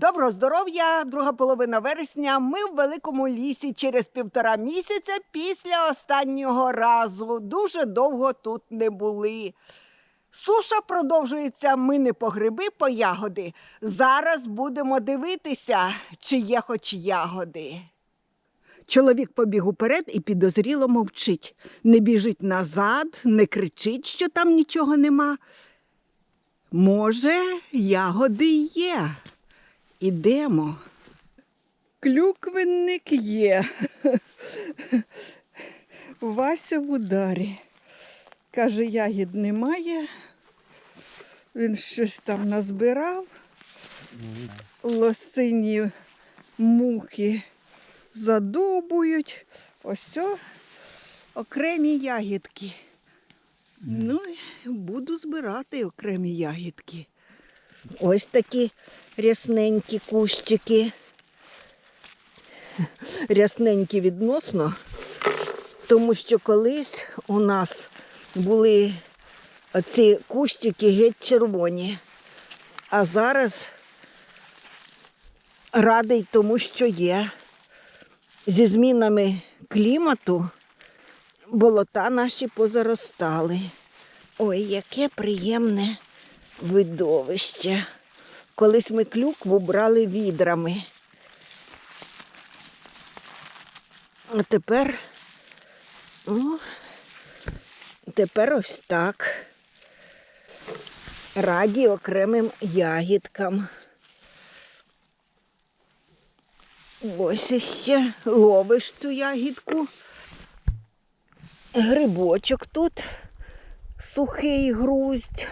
Доброго здоров'я, друга половина вересня. Ми в великому лісі через півтора місяця після останнього разу. Дуже довго тут не були. Суша продовжується. Ми не по гриби, по ягоди. Зараз будемо дивитися, чи є хоч ягоди. Чоловік побіг уперед і підозріло мовчить. Не біжить назад, не кричить, що там нічого нема. Може, ягоди є. Ідемо. Клюквенник є. Вася в ударі. Каже, ягід немає. Він щось там назбирав. Лосині мухи задобують. Ось о, окремі ягідки. Ну, буду збирати окремі ягідки. Ось такі рясненькі кущики. Рясненькі відносно, тому що колись у нас були оці кущики геть червоні, а зараз радий тому, що є. Зі змінами клімату болота наші позаростали. Ой, яке приємне видовище. Колись ми клюкву брали відрами. А тепер, ну, тепер ось так. Раді окремим ягідкам. Ось іще ловиш цю ягідку. Грибочок тут сухий груздь.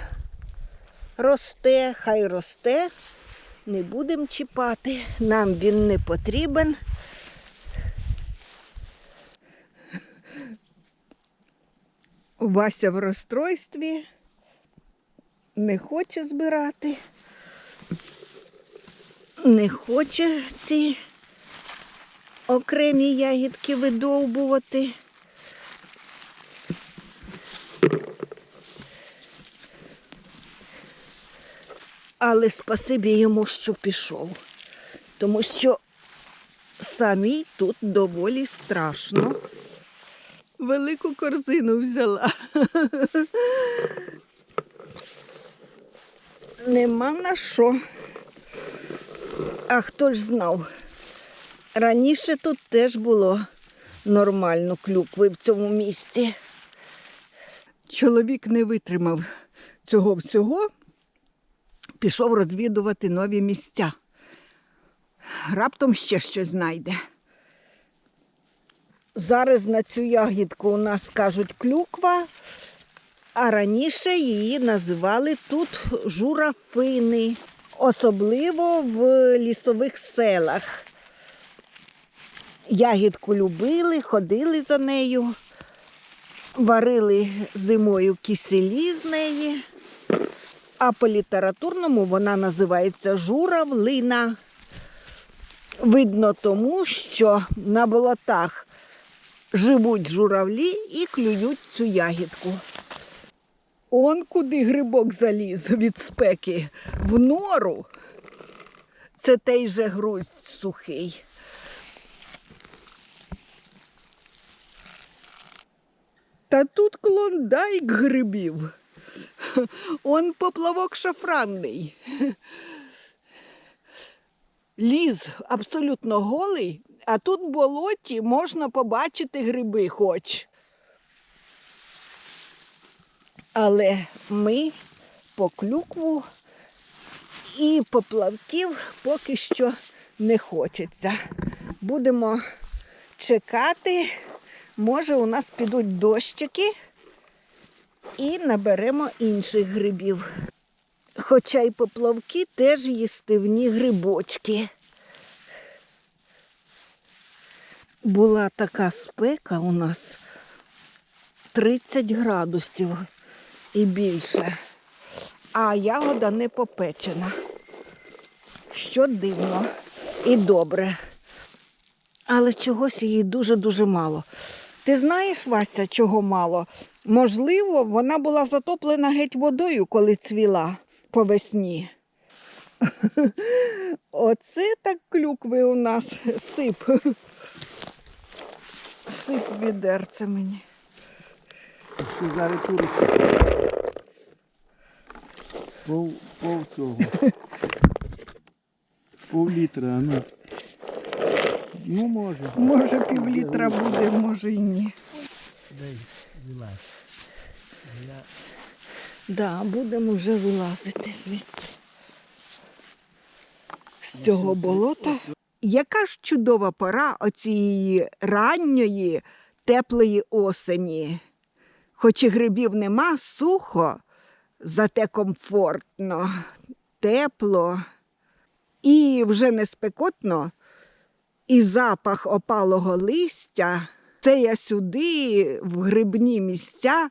Росте, хай росте. Не будемо чіпати. Нам він не потрібен. Вася в розстройстві. Не хоче збирати. Не хоче ці окремі ягідки видовбувати. Але спасибі йому, що пішов, тому що самій тут доволі страшно. Велику корзину взяла. Нема на що. А хто ж знав? Раніше тут теж було нормально клюкви в цьому місці. Чоловік не витримав цього всього, пішов розвідувати нові місця. Раптом ще щось знайде. Зараз на цю ягідку у нас кажуть клюква, а раніше її називали тут журафини, особливо в лісових селах. Ягідку любили, ходили за нею, варили зимою киселі з неї, а по літературному вона називається журавлина. Видно тому, що на болотах живуть журавлі і клюють цю ягідку. Он куди грибок заліз від спеки в нору. Це той же груздь сухий. Та тут клондайк грибів. Он поплавок шафранний. Ліс абсолютно голий, а тут в болоті можна побачити гриби хоч. Але ми по клюкву і поплавків поки що не хочеться. Будемо чекати, може у нас підуть дощики і наберемо інших грибів. Хоча й поплавки теж їстивні грибочки. Була така спека у нас 30 градусів і більше, а ягода не попечена. Що дивно і добре. Але чогось її дуже-дуже мало. Ти знаєш, Вася, чого мало? Можливо, вона була затоплена геть водою, коли цвіла по весні. Оце так клюкви у нас сип. Сип відерце мені. Зараз. Пов, пов цього. Пов літра, а ну. Ну, може. Може, півлітра буде, може і ні. Дай, вилазь. Я... Да, будемо вже вилазити звідси. З цього болота. Яка ж чудова пора оцієї ранньої теплої осені. Хоч і грибів нема, сухо, зате комфортно, тепло і вже не спекотно, і запах опалого листя. Це я сюди, в грибні місця,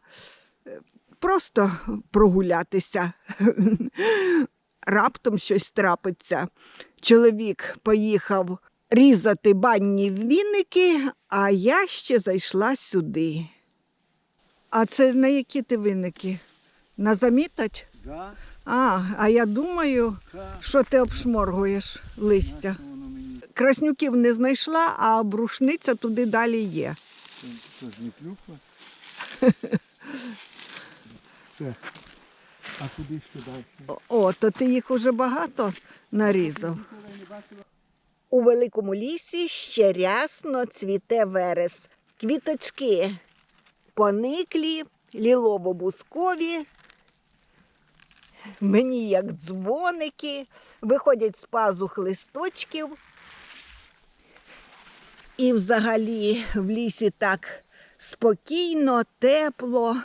просто прогулятися. Раптом щось трапиться. Чоловік поїхав різати банні віники, а я ще зайшла сюди. А це на які ти виники? На замітать? Да, А, а я думаю, що ти обшморгуєш листя. Краснюків не знайшла, а брушниця туди далі є. це, це ж не клюква. Все. А куди ще далі? О, то ти їх уже багато нарізав. У великому лісі ще рясно цвіте верес. Квіточки пониклі, лілово-бускові. Мені як дзвоники, виходять з пазух листочків. І взагалі в лісі так спокійно, тепло.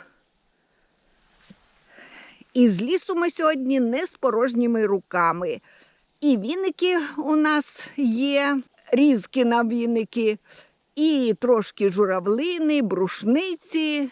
І з лісу ми сьогодні не з порожніми руками. І віники у нас є, різки на віники, і трошки журавлини, брушниці.